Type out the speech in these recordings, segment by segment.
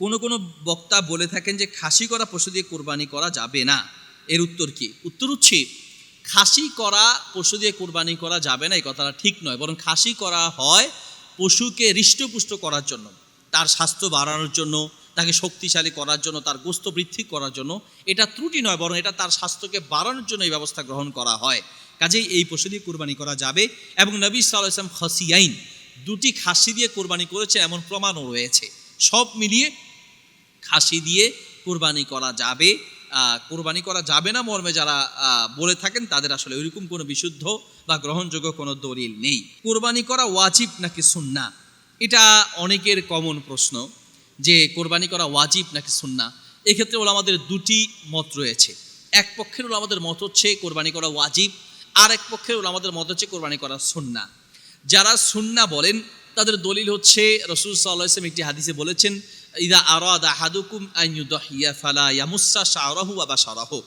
কোনো কোনো বক্তা বলে থাকেন যে খাসি করা পশু দিয়ে কোরবানি করা যাবে না। এর উত্তর কি? উত্তর হচ্ছে, খাসি করা পশু দিয়ে কোরবানি করা যাবে না, এই কথাটা ঠিক নয়। বরং খাসি করা হয় পশুকে হৃষ্টপুষ্ট করার জন্য, তার স্বাস্থ্য বাড়ানোর জন্য, তাকে শক্তিশালী করার জন্য, তার গোস্ত বৃদ্ধি করার জন্য। এটা ত্রুটি নয়, বরং এটা তার স্বাস্থ্যকে বাড়ানোর জন্য এই ব্যবস্থা গ্রহণ করা হয়। কাজেই এই পশু দিয়ে কোরবানি করা যাবে এবং নবী সাল্লাহ ইসলাম খসিয়াইন দুটি খাসি দিয়ে কোরবানি করেছে এমন প্রমাণও রয়েছে। সব মিলিয়ে খাসি দিয়ে কোরবানি করা যাবে। কোরবানি করা যাবে না মর্মে যারা বলে থাকেন তাদের আসলে ওইরকম কোনো বিশুদ্ধ বা গ্রহণযোগ্য কোনো দলিল নেই। কোরবানি করা ওয়াজিব নাকি সুন্না এটা অনেকের কমন প্রশ্ন যে কোরবানি করা ওয়াজিব নাকি সুন্না এক্ষেত্রে ওলা আমাদের দুটি মত রয়েছে। এক পক্ষের ওলা আমাদের মত হচ্ছে কোরবানি করা ওয়াজিব, আর এক পক্ষের ওলা আমাদের মত হচ্ছে কোরবানি করা সুন্না যারা সুন্না বলেন, তাদের দলিল হচ্ছে রসুল সাল্লাহ ইসলাম একটি হাদিসে বলেছেন ইদা আরাদা হাদুকুম আইয়ুদহিয়া ফালা ইয়ামুসা শাহরাহু বা শারাহ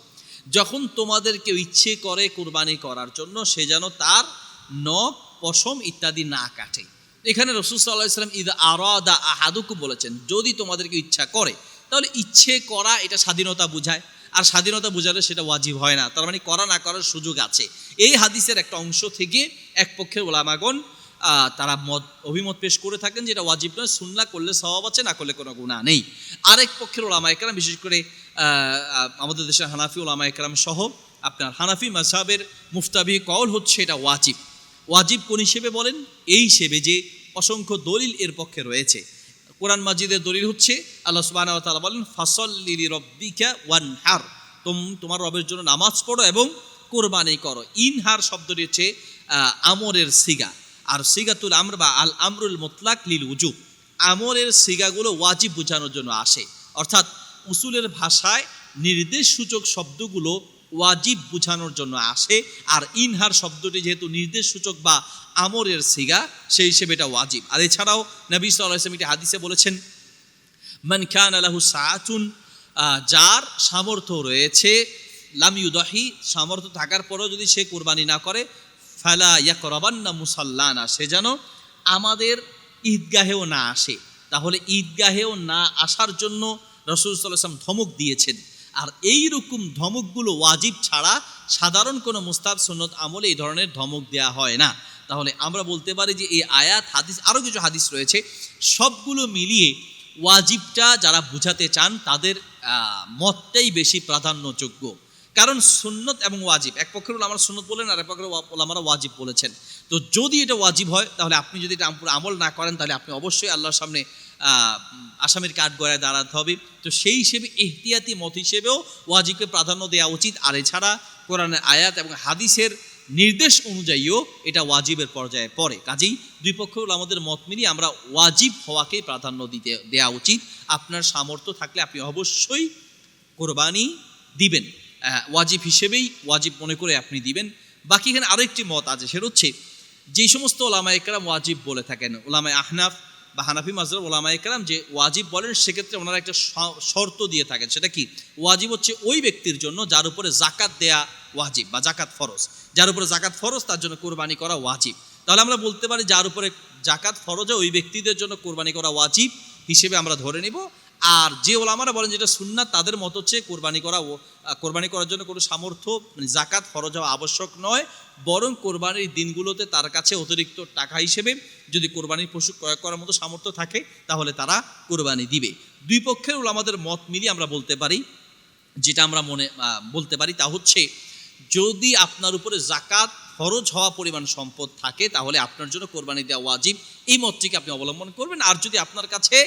যখন তোমাদের কেউ ইচ্ছে করে কোরবানি করার জন্য, সে যেন তার নখ, পশম ইত্যাদি না কাটে। এখানে রসুল সাল্লাহ ইসলাম ইদা আরাদা আহাদুকুম বলেছেন, যদি তোমাদেরকে ইচ্ছা করে, তাহলে ইচ্ছে করা এটা স্বাধীনতা বোঝায়। আর স্বাধীনতা বোঝালে সেটা ওয়াজিব হয় না। তার মানে করা না করার সুযোগ আছে। এই হাদিসের একটা অংশ থেকে এক পক্ষের ওলামাগণ তারা মত, অভিমত পেশ করে থাকেন যেটা ওয়াজিব নয় সুন্না করলে স্বভাব আছে, না করলে কোনো গুণা নেই। আরেক পক্ষের ওলামা একরাম, বিশেষ করে আমাদের দেশের হানাফি ওলামা একরাম সহ, আপনার হানাফি মাসাবের মুফতাবি কল হচ্ছে এটা ওয়াজিব। ওয়াজিব কোন হিসেবে বলেন? এই হিসেবে যে অসংখ্য দলিল এর পক্ষে রয়েছে। কোরআন মাজিদের দলিল হচ্ছে, আল্লাহ সুবহানাহু ওয়া তাআলা বলেন, ফাসল্লি লিরাব্বিকা ওয়ানহার। তোম, তোমার রবের জন্য নামাজ পড়ো এবং কোরবানি করো। ইনহার শব্দটি হচ্ছে আমরের সিগা। আর সিগাতুল আমর বা আল আমরুল মোতলাক লিল উজুব আমরের সিগাগুলো ওয়াজিব বোঝানোর জন্য আসে। অর্থাৎ উসুলের ভাষায় নির্দেশ সূচক শব্দগুলো ওয়াজিব বোঝানোর জন্য আসে, আর ইনহার শব্দটি যেহেতু নির্দেশ সূচক বা আমরের সিগা, সেই হিসেবে এটা ওয়াজিব। আর এছাড়াও নবী সাল্লাহ ইসলাম হাদিসে বলেছেন, মান খান আলাহু সাআতুন যার সামর্থ্য রয়েছে লামিউদহি সামর্থ্য থাকার পরেও যদি সে কোরবানি না করে ফালা ইয়াকরাবান্না মুসাল্লানা, সে যেন আমাদের ঈদগাহেও না আসে। তাহলে ঈদগাহেও না আসার জন্য রসুল সাল্লাম ধমক দিয়েছেন। আর এই রকম ধমকগুলো ওয়াজিব ছাড়া সাধারণ কোনো মুস্তাদ সুন্নত আমলে এই ধরনের ধমক দেয়া হয় না। তাহলে আমরা বলতে পারি যে এই আয়াত, হাদিস আরও কিছু হাদিস রয়েছে। সবগুলো মিলিয়ে ওয়াজিবটা যারা বুঝাতে চান তাদের মতটাই বেশি প্রাধান্যযোগ্য। কারণ সুন্নত এবং ওয়াজিব। এক পক্ষের আমার সুন্নত বলেন আর এক পক্ষের আমরা ওয়াজিব বলেছেন। তো যদি এটা ওয়াজিব হয়, তাহলে আপনি যদি এটা আম- আমল না করেন, তাহলে আপনি অবশ্যই আল্লাহর সামনে আসামির কাঠ গড়ায় দাঁড়াতে হবে। তো সেই হিসেবে এহতিয়াতি মত হিসেবেও ওয়াজিবকে প্রাধান্য দেওয়া উচিত। আর এছাড়া কোরআনের আয়াত এবং হাদিসের নির্দেশ অনুযায়ীও এটা ওয়াজিবের পর্যায়ে পড়ে। কাজেই দুই পক্ষ আমাদের মত মিলিয়ে আমরা ওয়াজিব হওয়াকে প্রাধান্য দিতে, দেওয়া উচিত। আপনার সামর্থ্য থাকলে আপনি অবশ্যই কোরবানি দিবেন। ওয়াজিব হিসেবেই ওয়াজিব মনে করে আপনি দিবেন। বাকি এখানে আরও একটি মত আছে, সেটা হচ্ছে, যেই সমস্ত ওলামা একরাম ওয়াজিব বলে থাকেন, ওলামায় আহনাফ বা হানাফি মাজর ওলামা একরাম যে ওয়াজিব বলেন, সেক্ষেত্রে ওনারা একটা শর্ত দিয়ে থাকেন, সেটা কি? ওয়াজিব হচ্ছে ওই ব্যক্তির জন্য যার উপরে জাকাত দেয়া ওয়াজিব বা জাকাত ফরজ। যার উপরে জাকাত ফরজ, তার জন্য কোরবানি করা ওয়াজিব। তাহলে আমরা বলতে পারি যার উপরে জাকাত ফরজ ওই ব্যক্তিদের জন্য কোরবানি করা ওয়াজিব হিসেবে আমরা ধরে নিব। আর যে ওলামারা বলেন যেটা সুন্নাত, তাদের মত হচ্ছে কোরবানি করা ও কোরবানি করার জন্য কোনো সামর্থ্য মানে জাকাত ফরজ হওয়া আবশ্যক নয়। বরং কোরবানির দিনগুলোতে তার কাছে অতিরিক্ত টাকা হিসেবে যদি কোরবানির পশু ক্রয় করার মতো সামর্থ্য থাকে, তাহলে তারা কোরবানি দিবে। দুই পক্ষের ওলামাদের মত মিলিয়ে আমরা বলতে পারি, যেটা আমরা মনে বলতে পারি তা হচ্ছে, যদি আপনার উপরে জাকাত খরচ হওয়া পরিমাণ সম্পদ থাকে, তাহলে আপনার জন্য কোরবানি দেওয়া ওয়াজিব। এই মতটিকে আপনি অবলম্বন করবেন। আর যদি আপনার কাছে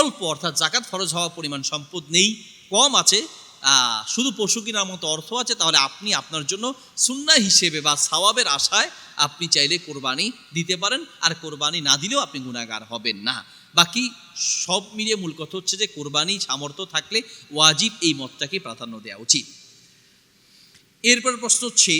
অল্প, অর্থাৎ জাকাত ফরজ হওয়া পরিমাণ সম্পদ নেই, কম আছে শুধু পশু কেনার মতো অর্থ আছে, তাহলে আপনি আপনার জন্য সুন্না হিসেবে বা সাওয়াবের আশায় আপনি চাইলে কোরবানি দিতে পারেন, আর কোরবানি না দিলেও আপনি গুণাগার হবেন না। বাকি সব মিলিয়ে মূল কথা হচ্ছে যে, কোরবানি সামর্থ্য থাকলে ওয়াজিব এই মতটাকে প্রাধান্য দেওয়া উচিত। এরপর প্রশ্ন হচ্ছে